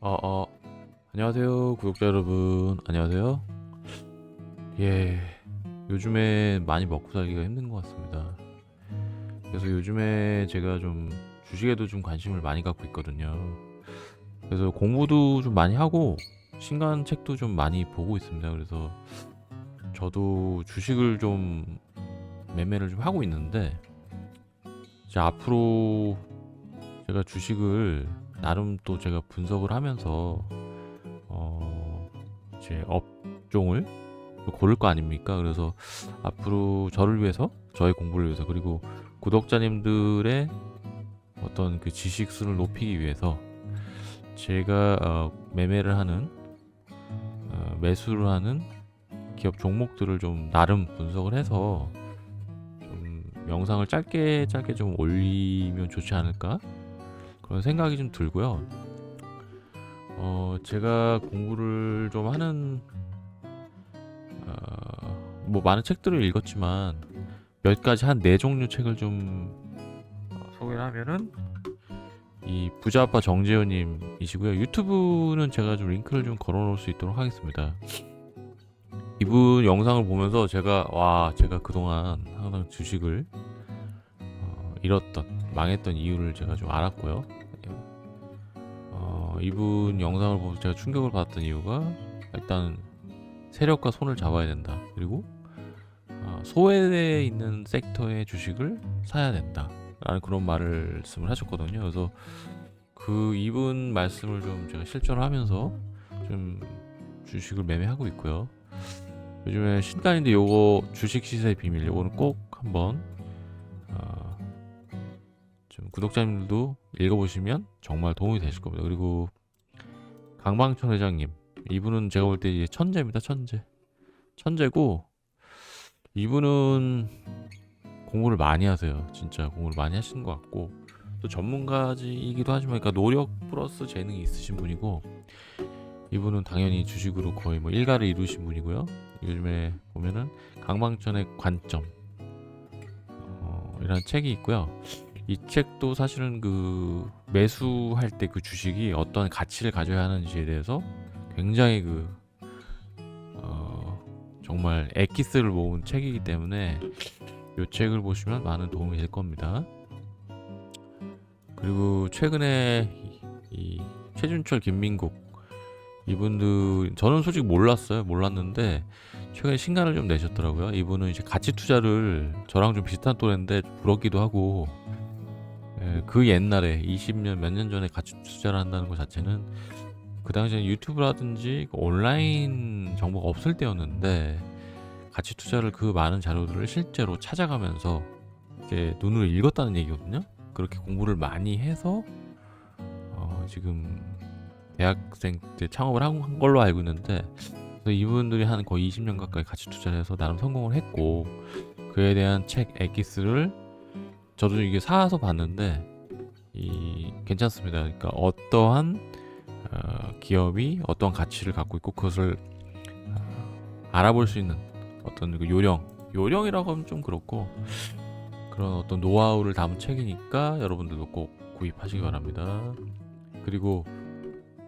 어, 어, 안녕하세요, 구독자 여러분. 안녕하세요. 예, 요즘에 많이 먹고 살기가 힘든 것 같습니다. 그래서 요즘에 제가 좀 주식에도 좀 관심을 많이 갖고 있거든요. 그래서 공부도 좀 많이 하고, 신간 책도 좀 많이 보고 있습니다. 그래서 저도 주식을 좀 매매를 좀 하고 있는데, 이제 앞으로 제가 주식을 나름 또 제가 분석을 하면서 어 이제 업종을 또 고를 거 아닙니까? 그래서 앞으로 저를 위해서 저의 공부를 위해서 그리고 구독자님들의 어떤 그 지식 수를 높이기 위해서 제가 어, 매매를 하는 어, 매수를 하는 기업 종목들을 좀 나름 분석을 해서 좀 영상을 짧게 짧게 좀 올리면 좋지 않을까 그런 생각이 좀 들고요. 어, 제가 공부를 좀 하는 어, 뭐 많은 책들을 읽었지만 몇 가지 한 네 종류 책을 좀 어, 소개를 하면은 이 부자 아빠 정재현님이시고요. 유튜브는 제가 좀 링크를 좀 걸어놓을 수 있도록 하겠습니다. 이분 영상을 보면서 제가 와 제가 그동안 항상 주식을 어, 잃었던 망했던 이유를 제가 좀 알았고요. 어, 이분 영상을 보면서 제가 충격을 받았던 이유가 일단 세력과 손을 잡아야 된다. 그리고 어, 소외되어 있는 섹터의 주식을 사야 된다. 라는 그런 말씀을 하셨거든요. 그래서 그 이분 말씀을 좀 제가 실천을 하면서 좀 주식을 매매하고 있고요. 요즘에 신간인데 요거 주식 시세의 비밀 요거는 꼭 한번 구독자님들도 읽어보시면 정말 도움이 되실 겁니다. 그리고 강방천 회장님 이분은 제가 볼 때 천재입니다. 천재 천재고 이분은 공부를 많이 하세요. 진짜 공부를 많이 하시는 것 같고 또 전문가이기도 하지만 그러니까 노력 플러스 재능이 있으신 분이고 이분은 당연히 주식으로 거의 뭐 일가를 이루신 분이고요. 요즘에 보면은 강방천의 관점 어, 이라는 책이 있고요. 이 책도 사실은 그 매수할 때 그 주식이 어떤 가치를 가져야 하는지에 대해서 굉장히 그 어, 정말 엑기스를 모은 책이기 때문에 이 책을 보시면 많은 도움이 될 겁니다. 그리고 최근에 이, 이 최준철, 김민국 이분들 저는 솔직히 몰랐어요. 몰랐는데 최근에 신간을 좀 내셨더라고요. 이분은 이제 가치 투자를 저랑 좀 비슷한 또래인데 부럽기도 하고 예, 그 옛날에 20년 몇 년 전에 가치 투자를 한다는 것 자체는 그 당시에 유튜브라든지 그 온라인 정보가 없을 때였는데 가치 투자를 그 많은 자료들을 실제로 찾아가면서 이제 눈으로 읽었다는 얘기거든요. 그렇게 공부를 많이 해서 어, 지금 대학생 때 창업을 한, 한 걸로 알고 있는데 이분들이 한 거의 20년 가까이 가치 투자를 해서 나름 성공을 했고 그에 대한 책 엑기스를 저도 이게 사서 봤는데 이 괜찮습니다. 그러니까 어떠한 어, 기업이 어떠한 가치를 갖고 있고 그것을 어, 알아볼 수 있는 어떤 그 요령 요령이라고 하면 좀 그렇고 그런 어떤 노하우를 담은 책이니까 여러분들도 꼭 구입하시기 바랍니다. 그리고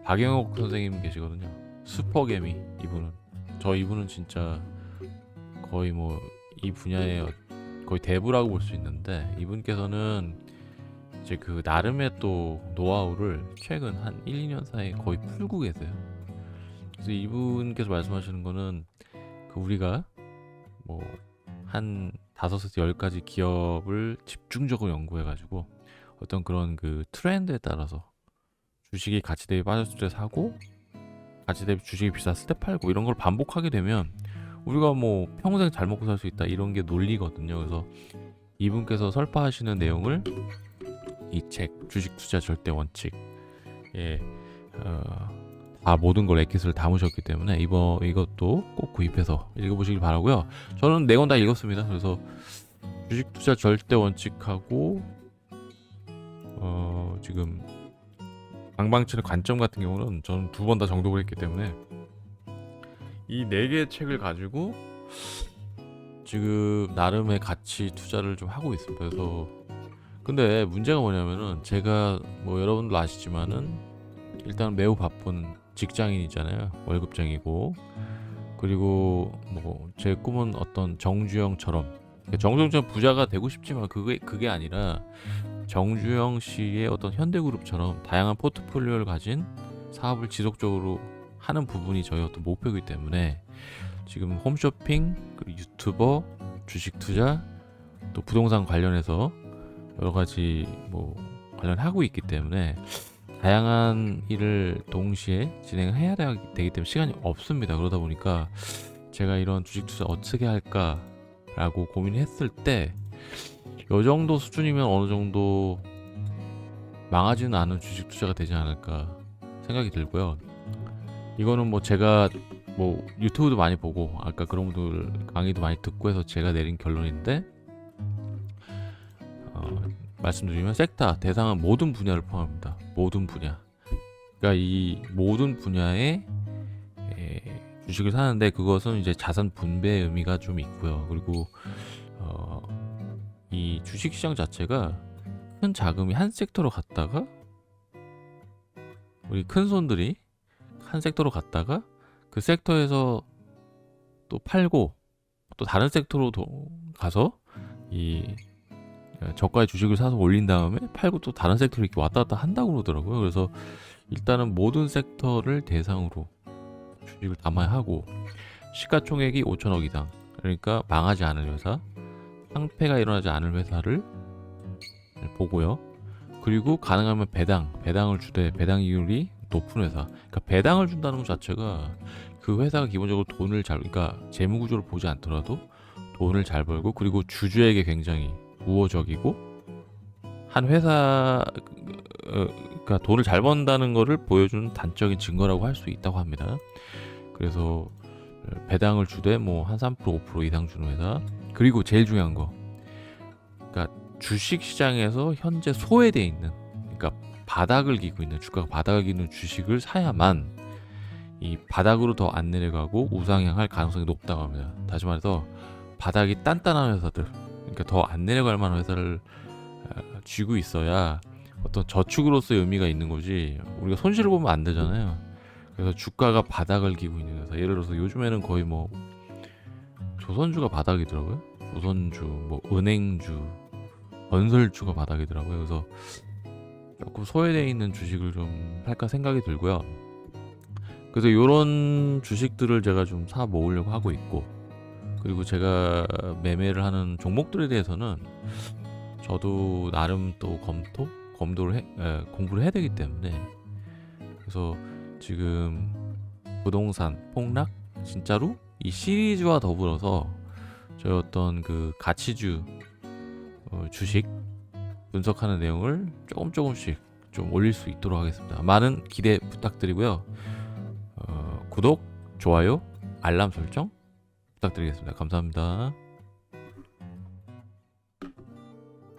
박영옥 선생님 계시거든요. 슈퍼개미 이분은 저 이분은 진짜 거의 뭐 이 분야의 거의 대부라고 볼 수 있는데 이분께서는 이제 그 나름의 또 노하우를 최근 한 1, 2년 사이에 거의 풀고 계세요. 그래서 이분께서 말씀하시는 거는 그 우리가 뭐 한 다섯에서 열 가지 기업을 집중적으로 연구해 가지고 어떤 그런 그 트렌드에 따라서 주식이 가치 대비 빠졌을 때 사고 가치 대비 주식이 비쌌을 때 팔고 이런 걸 반복하게 되면 우리가 뭐 평생 잘 먹고 살 수 있다 이런 게 논리거든요. 그래서 이분께서 설파하시는 내용을 이 책 주식 투자 절대 원칙 예, 어, 다 모든 걸 엑기스를 담으셨기 때문에 이번 이것도 꼭 구입해서 읽어보시길 바라고요. 저는 네 권 다 읽었습니다. 그래서 주식 투자 절대 원칙하고 어, 지금 강방천의 관점 같은 경우는 저는 두 번 다 정독을 했기 때문에 이 네 개의 책을 가지고 지금 나름의 가치 투자를 좀 하고 있습니다. 그래서 근데 문제가 뭐냐면은 제가 뭐 여러분도 아시지만은 일단 매우 바쁜 직장인이잖아요. 월급쟁이고 그리고 뭐 제 꿈은 어떤 정주영처럼 정주영처럼 부자가 되고 싶지만 그게 그게 아니라 정주영 씨의 어떤 현대그룹처럼 다양한 포트폴리오를 가진 사업을 지속적으로 하는 부분이 저희 어떤 목표이기 때문에 지금 홈쇼핑 유튜버 주식 투자 또 부동산 관련해서 여러 가지 뭐 관련하고 있기 때문에 다양한 일을 동시에 진행해야 되기 때문에 시간이 없습니다. 그러다 보니까 제가 이런 주식 투자 어떻게 할까라고 고민했을 때 이 정도 수준이면 어느 정도 망하지는 않은 주식 투자가 되지 않을까 생각이 들고요. 이거는 뭐 제가 뭐 유튜브도 많이 보고 아까 그런 분들 강의도 많이 듣고 해서 제가 내린 결론인데 어, 말씀드리면 섹터 대상은 모든 분야를 포함합니다. 모든 분야. 그러니까 이 모든 분야의 에, 주식을 사는데 그것은 이제 자산 분배의 의미가 좀 있고요. 그리고 어, 이 주식 시장 자체가 큰 자금이 한 섹터로 갔다가 우리 큰 손들이 한 섹터로 갔다가 그 섹터에서 또 팔고 또 다른 섹터로 도- 가서 이 저가의 주식을 사서 올린 다음에 팔고 또 다른 섹터로 이렇게 왔다 갔다 한다고 그러더라고요. 그래서 일단은 모든 섹터를 대상으로 주식을 담아야 하고 시가총액이 5천억 이상 그러니까 망하지 않을 회사 상패가 일어나지 않을 회사를 보고요. 그리고 가능하면 배당, 배당을 주되 배당 이율이 높은 회사. 그러니까 배당을 준다는 것 자체가 그 회사가 기본적으로 돈을 잘, 그러니까 재무 구조를 보지 않더라도 돈을 잘 벌고 그리고 주주에게 굉장히 우호적이고 한 회사, 어, 그러니까 돈을 잘 번다는 거를 보여주는 단적인 증거라고 할 수 있다고 합니다. 그래서 배당을 주되 뭐 한 3% 5% 이상 주는 회사 그리고 제일 중요한 거 그러니까 주식 시장에서 현재 소외돼 있는 그러니까 바닥을 기고 있는 주가가 바닥을 기는 주식을 사야만 이 바닥으로 더 안 내려가고 우상향할 가능성이 높다고 합니다. 다시 말해서 바닥이 단단한 회사들 그러니까 더 안 내려갈 만한 회사를 어, 쥐고 있어야 어떤 저축으로서의 의미가 있는 거지 우리가 손실을 보면 안 되잖아요. 그래서 주가가 바닥을 기고 있는 회사 예를 들어서 요즘에는 거의 뭐 조선주가 바닥이더라고요. 조선주, 뭐 은행주, 건설주가 바닥이더라고요. 그래서 조금 소외되어 있는 주식을 좀 할까 생각이 들고요. 그래서 이런 주식들을 제가 좀 사 모으려고 하고 있고 그리고 제가 매매를 하는 종목들에 대해서는 저도 나름 또 검토, 검도를 해, 에, 공부를 해야 되기 때문에 그래서 지금 부동산 폭락 진짜로 이 시리즈와 더불어서 저희 어떤 그 가치주 어, 주식 분석하는 내용을 조금 조금씩 좀 올릴 수 있도록 하겠습니다. 많은 기대 부탁드리고요. 어, 구독, 좋아요, 알람 설정 부탁드리겠습니다. 감사합니다.